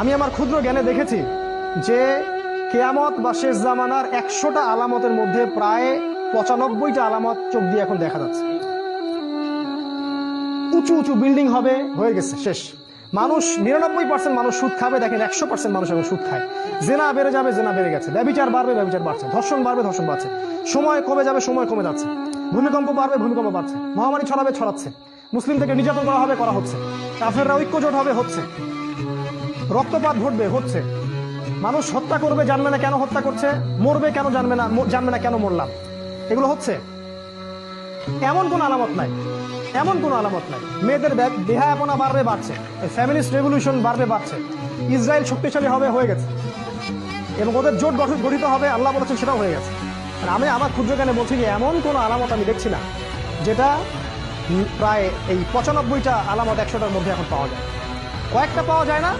আমি আমার ক্ষুদ্র জ্ঞানে দেখেছি যে কেয়ামত বা শেষ জামানার একশোটা আলামতের মধ্যে প্রায় পঁচানব্বইটা আলামত চোখ দিয়ে এখন দেখা যাচ্ছে। উঁচু উঁচু বিল্ডিং হবে, হয়ে গেছে, শেষ। মানুষ, নিরানব্বই পার্সেন্ট মানুষ সুদ খাবে, দেখেন একশো পার্সেন্ট মানুষ এখন সুদ খায়। জেনা বেড়ে যাবে, জেনা বেড়ে গেছে। ব্যবচার বাড়বে, ব্যবচার বাড়ছে। ধর্ষণ বাড়বে, ধর্ষণ বাড়ছে। সময় কমে যাবে, সময় কমে যাচ্ছে। ভূমিকম্প বাড়বে, ভূমিকম্প বাড়ছে। মহামারী ছড়াবে, ছড়াচ্ছে। মুসলিম থেকে নির্যাতন করা হবে, করা হচ্ছে। কাফেররা ঐক্যজোট হবে, হচ্ছে। রক্তপাত ঘটবে, হচ্ছে। মানুষ হত্যা করবে, জানবে না কেন হত্যা করছে, মরবে কেন জানবে না জানবে না কেন মরলাম। এগুলো হচ্ছে। এমন কোন আলামত নাই, এমন কোন আলামত নাই। মেয়েদের বেহায়াপনা বাড়বে, বাড়ছে। ফ্যামিলিস্ট রেভলিউশন বাড়বে, বাড়ছে। ইসরায়েল শক্তিশালী হবে, হয়ে গেছে। এবং ওদের জোট গঠন গঠিত হবে, আল্লাহ বলেছেন সেটাও হয়ে গেছে। আর আমি আমার ক্ষুদ্র জ্ঞানে বলছি যে এমন কোনো আলামত আমি দেখছি না, যেটা প্রায় এই পঁচানব্বইটা আলামত একশোটার মধ্যে এখন পাওয়া যায়। কয়েকটা পাওয়া যায় না